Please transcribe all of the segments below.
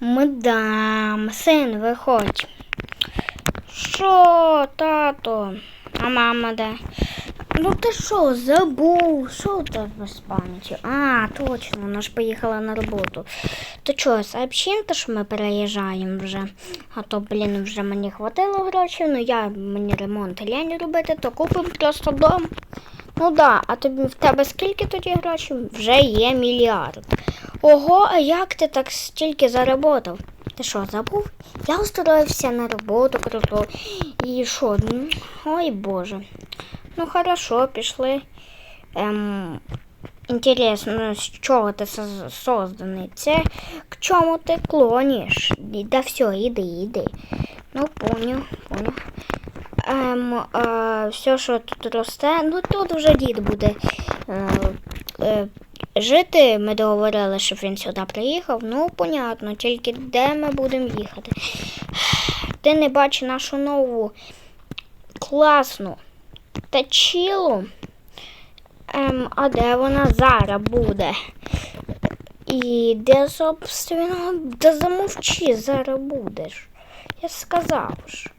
Мадам, син, виходь. Що, тато? А мама де? Ну ти що, забув? Що тебе без пам'яті? А, точно, вона ж поїхала на роботу. То що, сообщим, що ми переїжджаємо вже. А то, блін, вже мені хватило грошей, ну я мені ремонт лянь робити, то купимо просто дом. Ну да, а тобі в тебе скільки тоді грошей? Вже є мільярд. Ого, а як ти так стільки заработав? Ти що, забув? Я устроївся на роботу круту. І що? Ой Боже. Ну хорошо, пішли. Ем, інтересно, з чого ти соз- созданий? Це к чому ти клониш? Да все, іди, іди. Ну, поняв, поняв. Ем, е, все, що тут росте, ну тут вже дід буде е, е, жити. Ми договорили, щоб він сюди приїхав. Ну, понятно, тільки де ми будемо їхати. Ти не бачиш нашу нову класну тачілу. Ем, а де вона зараз буде? І де, собственно, да замовчи, зараз будеш. Я сказав ж.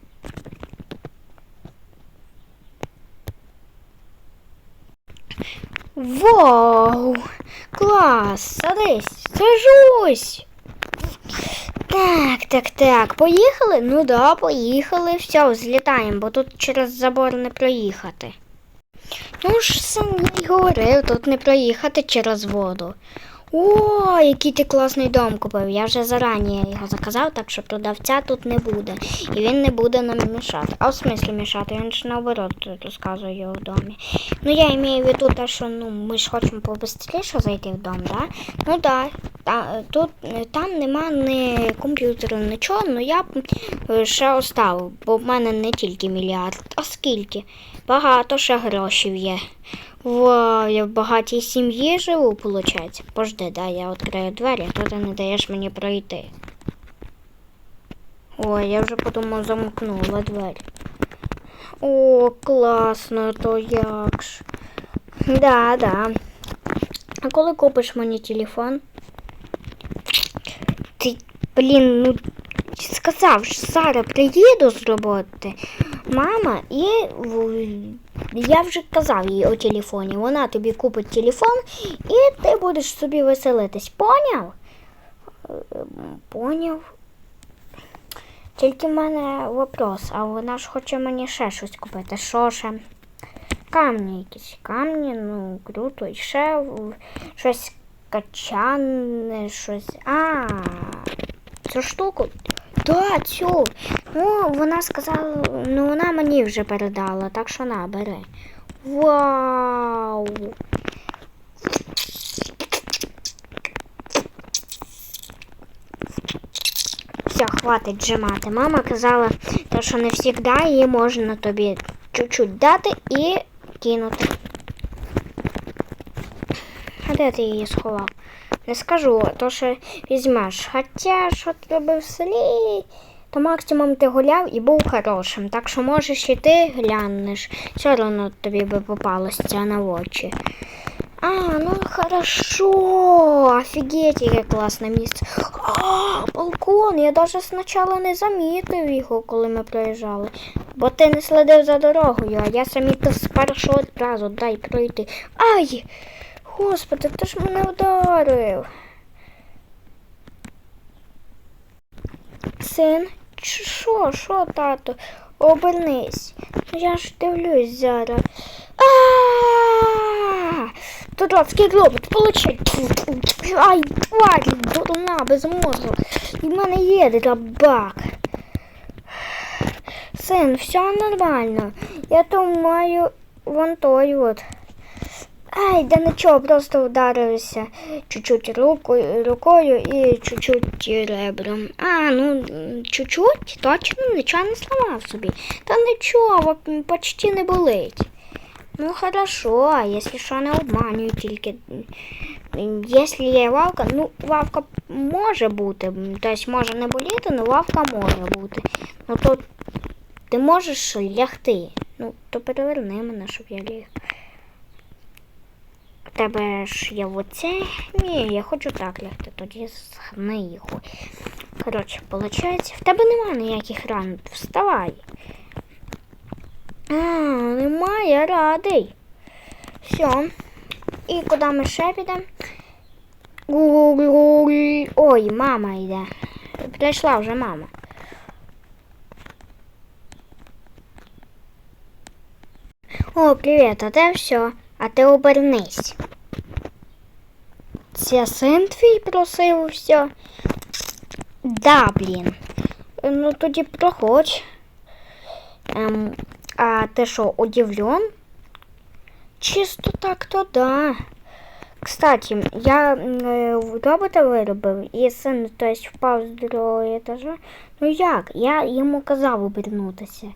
Вау! Клас! Садись! Сажусь! Так, так, так. Поїхали? Ну да, поїхали. Все, злітаємо, бо тут через забор не проїхати. Ну ж сам я й говорив, тут не проїхати через воду. О, який ти класний дом купив. Я вже зарані його заказав, так що продавця тут не буде. І він не буде нам мішати. А в смислі мішати? Він ж наоборот розказує в домі. Ну я маю в виду те, що ну, ми ж хочемо побистріше зайти в дом, да? Ну да. Та, тут е, там нема ні комп'ютеру, нічого, ну я б е, ще оставив, бо в мене не тільки мільярд, а скільки? Багато ще грошей є. Вау, я в багатій сім'ї живу, виходить. Пожди, дай я відкрию двері, а то ти не даєш мені пройти. Ой, я вже подумав, замкнула двері. О, класно, то як ж. Да, да. А коли купиш мені телефон? Ти, блін, ну сказав, що зараз приїду з роботи. Мама, і я вже казав їй у телефоні. Вона тобі купить телефон і ти будеш собі веселитись. Поняв? Поняв. Тільки в мене вопрос, а вона ж хоче мені ще щось купити. Що ще? Камні якісь. Камні, ну, круто. І ще щось качане, щось. А, цю штуку. Да, цю. Ну, вона сказала, ну вона мені вже передала, так що на, бери. Вау! Все, хватить джимати. Мама казала, то, що не завжди її можна тобі чуть-чуть дати і кинути. А де ти її сховав? Не скажу, то що візьмеш. Хоча, що ти робив селі, то максимум ти гуляв і був хорошим. Так що можеш і ти глянеш. Все одно тобі би попалося на очі. А, ну хорошо. Офігеть, яке класне місце. А, балкон. Я навіть спочатку не замітив його, коли ми проїжджали. Бо ти не слідив за дорогою, а я замітив з першого разу. Дай пройти. Ай! Господи, ти ж мене вдарив. Син, що, що, тато? Обернись. Я ж дивлюсь зараз. А! Дурацький получай. Ай, тварі, дурна, без мозку. І в мене є драбак. Син, все нормально. Я тут маю вон той от. Ай, да нічого, просто вдарився чуть-чуть рукою, рукою і чуть-чуть ребром. А, ну, чуть-чуть, точно нічого не сламав собі. Та нічого, почти не болить. Ну, хорошо, якщо що, не обманюю тільки. Якщо є вавка, ну, вавка може бути, тобто може не боліти, але вавка може бути. Ну, то ти можеш лягти. Ну, то переверни мене, щоб я ліг. Тебе ж є оце? Ні, я хочу так лягти, тоді згни його. Коротше, виходить, в тебе немає ніяких ран. Вставай. А, немає, радий. Все. І куди ми ще підемо? Ой, мама йде. Прийшла вже мама. О, привіт, а де все? А ти обернись. Це син твій просив все? Да, блін. Ну тоді проходь. Ем, а ти що, удивлен? Чисто так то да. Кстати, я е, робота виробив і син то есть, впав з другого етажа. Ну як? Я йому казав обернутися.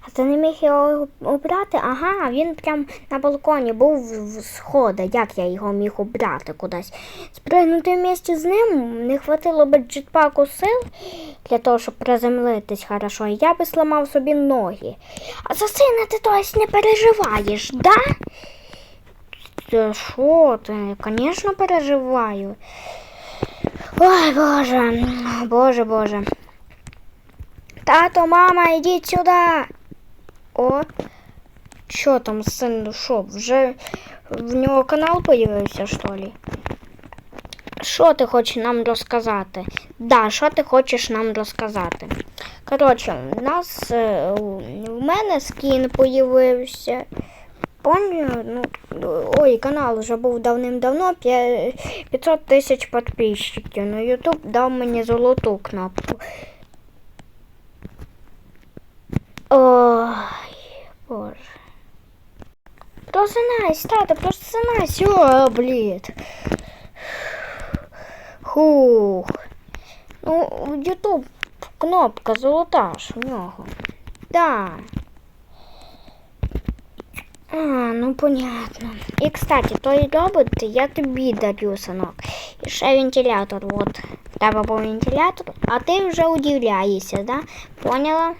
А ти не міг його обрати? Ага, він прям на балконі був в- в схода. Як я його міг обрати кудись? Спригнути вместе з ним не хватило би джетпаку сил для того, щоб приземлитись хорошо. Я би сламав собі ноги. А за сина ти то есть, не переживаєш, да? Та що ти? Звісно, переживаю. Ой, Боже, Боже, Боже. Тато, мама, ідіть сюди. О, що там син, що, вже в нього канал появився, що ли? Що ти хочеш нам розказати? Да, що ти хочеш нам розказати? Коротше, у нас е, у- мене скін появився. Помню, ну, ой, канал вже був давним-давно, 500 тисяч підписчиків. Ну, Ютуб дав мені золоту кнопку. Ой, боже. Просинайся, тата, просинайся. О, блін. Хух. Ну, Ютуб кнопка золота ж в нього. Да. А, ну понятно. І, кстати, той робот я тобі дарю, синок. І ще вентилятор, от. Тебе був вентилятор, а ти вже удивляєшся, да? Поняла?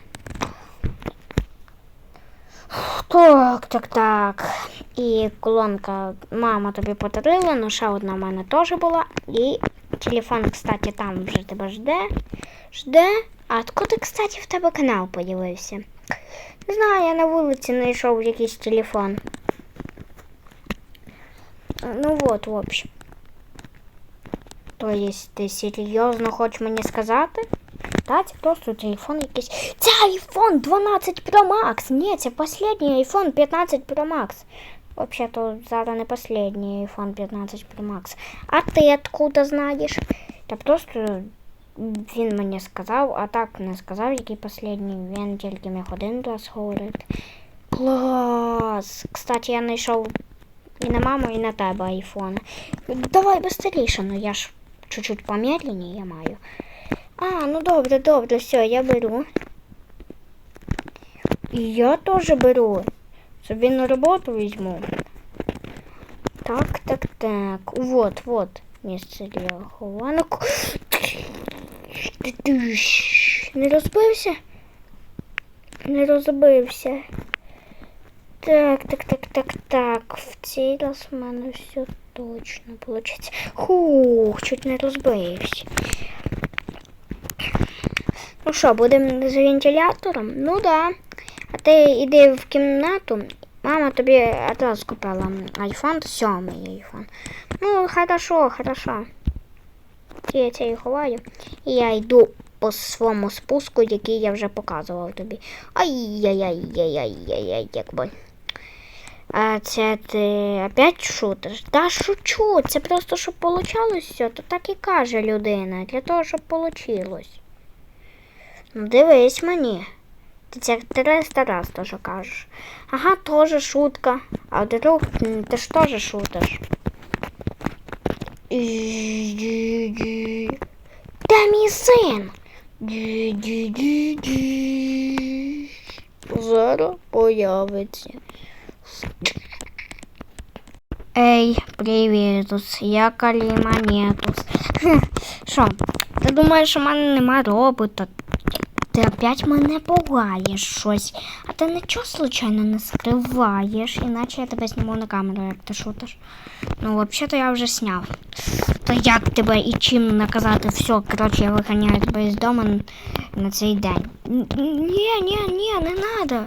Так, так, так. І колонка мама тобі подарила, ну ще одна в мене теж була. І телефон, кстати, там вже тебе жде. Жде. А откуда, кстати, в тебе канал появився? Не знаю, я на вулиці знайшов якийсь телефон. Е, Ну вот, в общем. То есть ти серйозно хочеш мені сказати? Та, це просто телефон якийсь. Це iPhone 12 Pro Max. Ні, це останній iPhone 15 Pro Max. Вообще-то зараз не останній iPhone 15 Pro Max. А ти откуда знаєш? Та просто він мені сказав, а так не сказав, який останній. Він тільки міг один раз говорити. Клас! Кстати, я знайшов і на маму, і на тебе айфон. Давай быстріше, ну я ж чуть-чуть помедленнее маю. А, ну добре, добре, все, я беру. І я теж беру. Собі на роботу візьму. Так, так, так. Вот, вот. Місце для хованок. Не розбився? Не розбився. Так, так, так, так, так. В цей раз в мене все точно виходить. Хух, чуть не розбився. Ну що, будемо з вентилятором? Ну да. А ти йди в кімнату. Мама тобі одразу купила айфон, сьомий айфон. Ну, хорошо, хорошо. Я це ховаю. І я йду по своєму спуску, який я вже показував тобі. Ай-яй-яй-яй-яй-яй, як боль. А це ти опять шутиш? Та шучу, це просто щоб получалось все, то так і каже людина, для того, щоб получилось. Ну, дивись мені. Ти це 300 раз теж кажеш. Ага, теж шутка. А вдруг ти ж теж шутиш. Де мій син? Зараз появиться. Ей, привітус, я Каліманетус. Що, ти думаєш, у мене нема робота? Ти опять мене пугаєш щось. А ти нічого случайно не скриваєш, іначе я тебе зніму на камеру, як ти шутиш. Ну, взагалі-то я вже сняв. То як тебе і чим наказати? Все, коротше, я виганяю тебе з дому на цей день. Ні, ні, ні, не треба.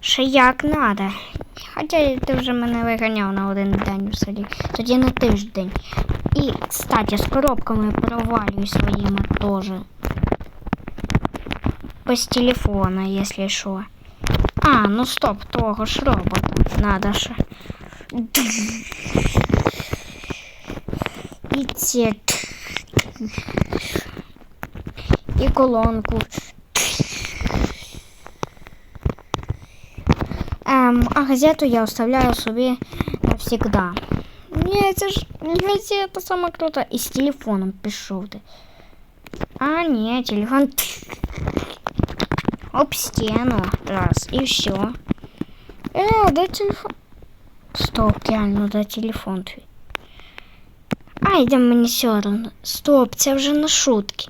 Ще як треба. Хоча ти вже мене виганяв на один день у селі. Тоді на тиждень. І, кстати, з коробками провалюй своїми теж. Без телефона, если що. А, ну стоп, того ж робота. Надо же. І ці. І колонку. Ем, а газету я оставляю собі навсегда. Ні, це ж газета сама крута. І з телефоном пішов ти. А, ні, телефон. Об стену. Раз. И все. Э, да телефон. Стоп, реально, да телефон твій. А, йде мені все одно. Стоп, це вже на шутки.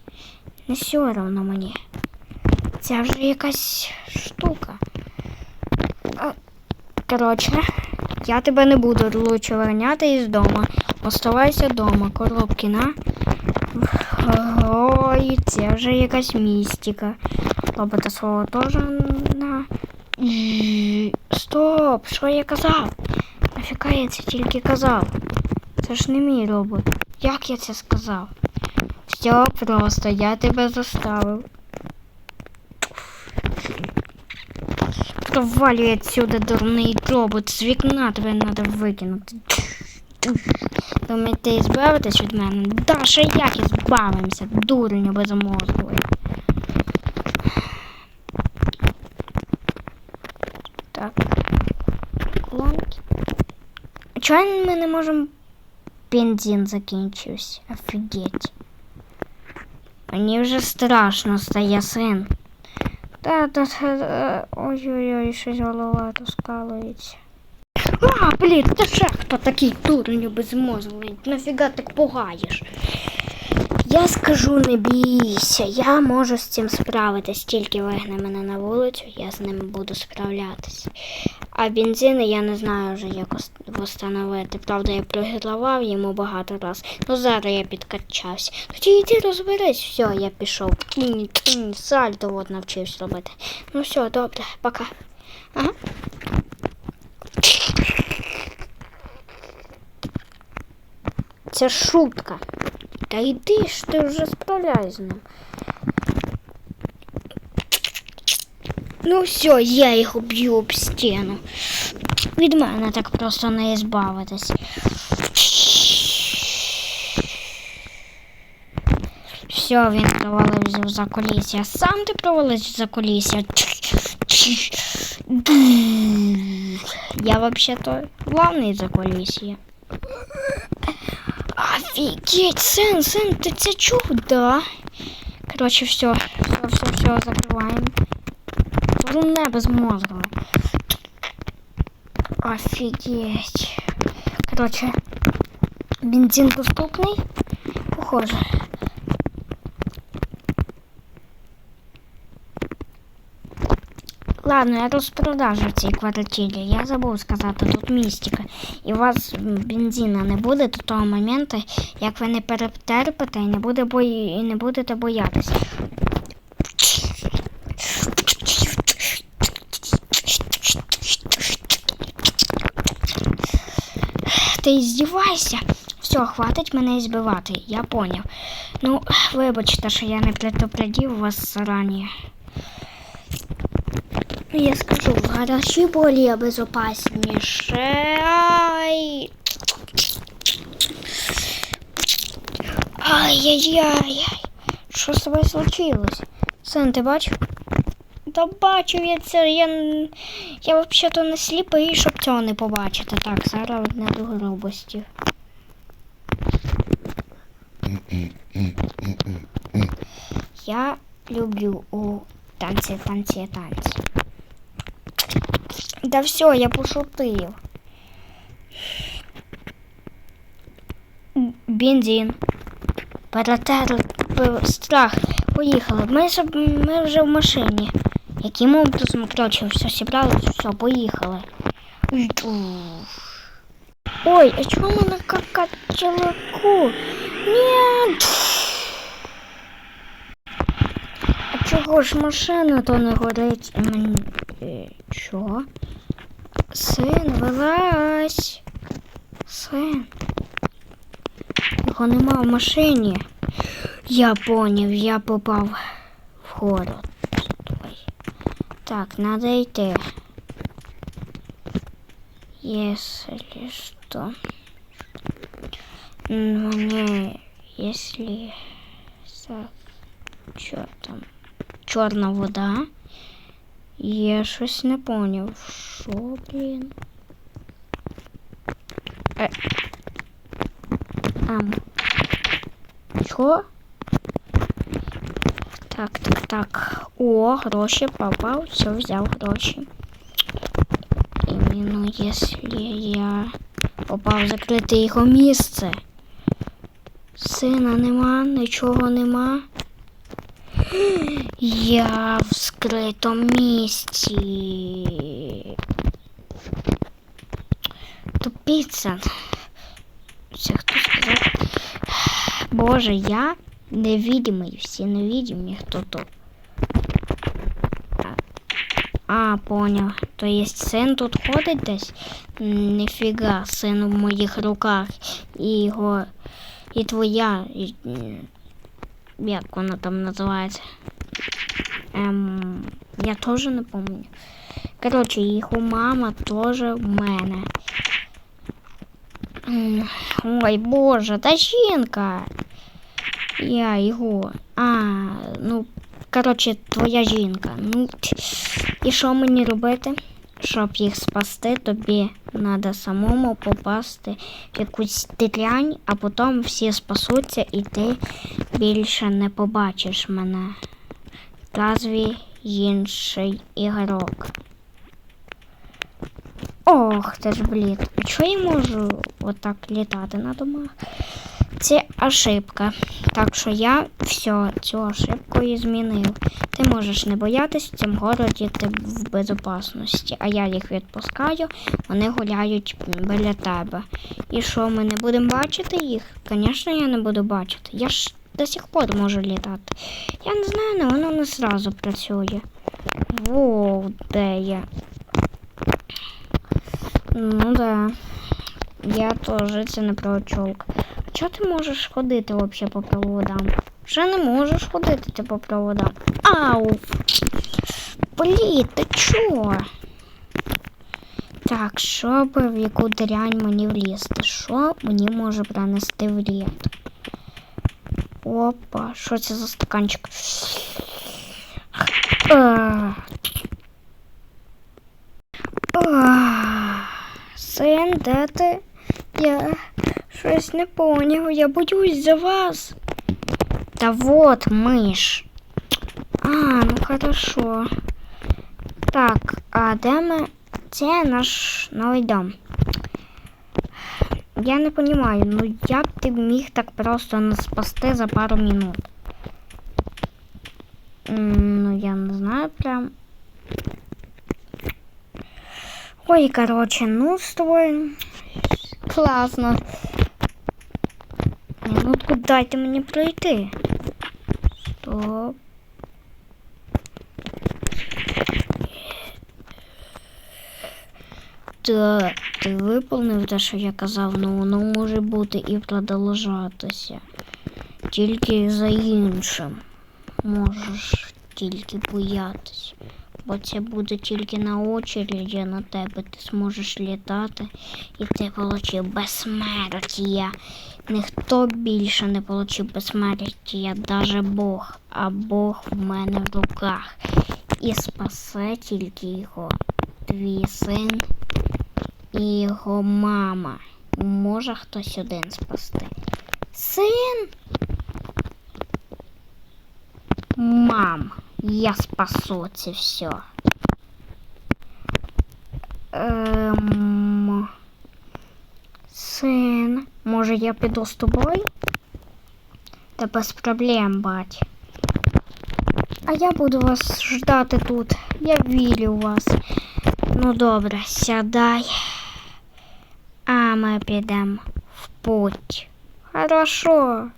Не все одно мені. Це вже якась штука. Коротше, я тебе не буду лучше виганяти із дому. Оставайся вдома, коробки на. Ой, це вже якась містика. Робота свого теж на. Стоп! Що я казав? Нафіга я це тільки казав? Це ж не мій робот. Як я це сказав? Все просто, я тебе заставив. Провалюй отсюда, дурний робот. З вікна тебе треба викинути. Думаєте, збавитись від мене? Да, ще як і збавимося, дурню безмозглий. Так. Колонки. А чого ми не можемо бензин закінчився? Офігеть. Мені вже страшно стає син. Та, та, та. Ой-ой-ой, щось голова розкалується. А, блін, та ще хто такий дурню безмозглий? Нафіга так пугаєш? Я скажу, не бійся, я можу з цим справитись, тільки вигне мене на вулицю, я з ним буду справлятися. А бензини я не знаю вже, як встановити. Правда, я програвав йому багато раз. Ну зараз я підкачався. Тоді йди розберись, все, я пішов. Кінь, кінь, сальто от навчився робити. Ну все, добре, пока. Ага. Це шутка. Та йди ж ти вже справляй з. Ну все, я його б'ю об стіну. Від мене так просто не збавитись. Все, він провалився в заколісся. Сам ти провалився в заколісся. Я вообще-то главний заколісье. Офігеть, Сен, Сен, ты це чудо. Короче, все, все, все, все, закриваємо. Головне без мозгами. Офігеть. Коротше, бензин доступный, Похоже. Ладно, я розпродажу в цій квартирі. Я забув сказати, тут містика. І у вас бензина не буде до того моменту, як ви не перетерпите і не, буде бої... і не будете боятися. Ти здівайся. Все, хватить мене збивати, я поняв. Ну, вибачте, що я не предупредив вас зарані. Я скажу, в гаражі более безопасніше. Ай. Ай-яй-яй. Що з тобою случилось? Сын, ти бачив? Та бачив я це. Я, я взагалі-то не сліпий, щоб цього не побачити. Так, зараз одне до грубості. Я люблю у танці, танці, танці. Да все, я пошутив. М, Бензин. Перетерпив страх. поїхали. Ми, ж- ми вже в машині. Яким образом, коротше, все зібрали, все, поїхали. Ой, а чому ми на какачелику? Ні. Чого ж машина то не горить? Е, Що? Син, вилазь. Син. Його нема в машині. Я поняв, я попав в город. Так, надо йти. Если что. Мне, если... Так, что там? Чорна вода. Я щось не поняв. Що, блін? Е. Ам. Що? Так, так, так. О, гроші попав, все, взяв гроші. Іменно, якщо я попав в закрите його місце. Сина нема, нічого нема. Я в скритому місці. Тупіця. Це хто сказав? Боже, я невидимий, всі невидимі, хто тут. А, понял. То есть син тут ходить десь? М, Ніфіга, син в моїх руках. І його. І твоя. І, як вона там називається? Ем, я теж не пам'ятаю. Коротше, його мама теж в мене. Ой, боже, та жінка. Я його. А, ну, коротше, твоя жінка. Ну, і що мені робити? Щоб їх спасти, тобі треба самому попасти в якусь дрянь, а потім всі спасуться і ти більше не побачиш мене. Разві інший ігрок. Ох, ти ж блід. А чого я можу отак літати на домах? Це ошибка. Так що я все, цю ошибку і змінив. Ти можеш не боятись, в цьому городі ти в безпечності, а я їх відпускаю, вони гуляють біля тебе. І що, ми не будемо бачити їх? Звісно, я не буду бачити. Я ж до сих пор можу літати. Я не знаю, але воно не зразу працює. Воу, де я? Ну да. Я теж це не прочолк. Чого ти можеш ходити взагалі по проводам? Вже не можеш ходити ти по проводам. Ау! Блін, ти чого? Так, що би в яку дрянь мені влізти? Що мені може принести вред? Опа, що це за стаканчик? А. Де ти? Я щось не поняв. Я боюсь за вас. Та вот миш. А, ну хорошо. Так, а де ми? Це наш новий дом. Я не розумію, ну як ти міг так просто нас спасти за пару минут? Ну, я не знаю прям. Ой, короче, ну с тобой класно. Минутку дайте мені пройти. Стоп. Та, ти виповнив те, що я казав, ну воно може бути і продовжатися. Тільки за іншим. Можеш тільки боятись. Бо це буде тільки на очереді на тебе. Ти зможеш літати і ти получив безсмертя. Ніхто більше не получив безсмертя, даже Бог. А Бог в мене в руках. І спасе тільки його. Твій син і його мама. Може хтось один спасти. Син. Мам, я спасу це все. Ем... Син, може я піду з тобою? Та без проблем, бать. А я буду вас ждати тут. Я вірю в вас. Ну добре, сядай. А ми підемо в путь. Хорошо.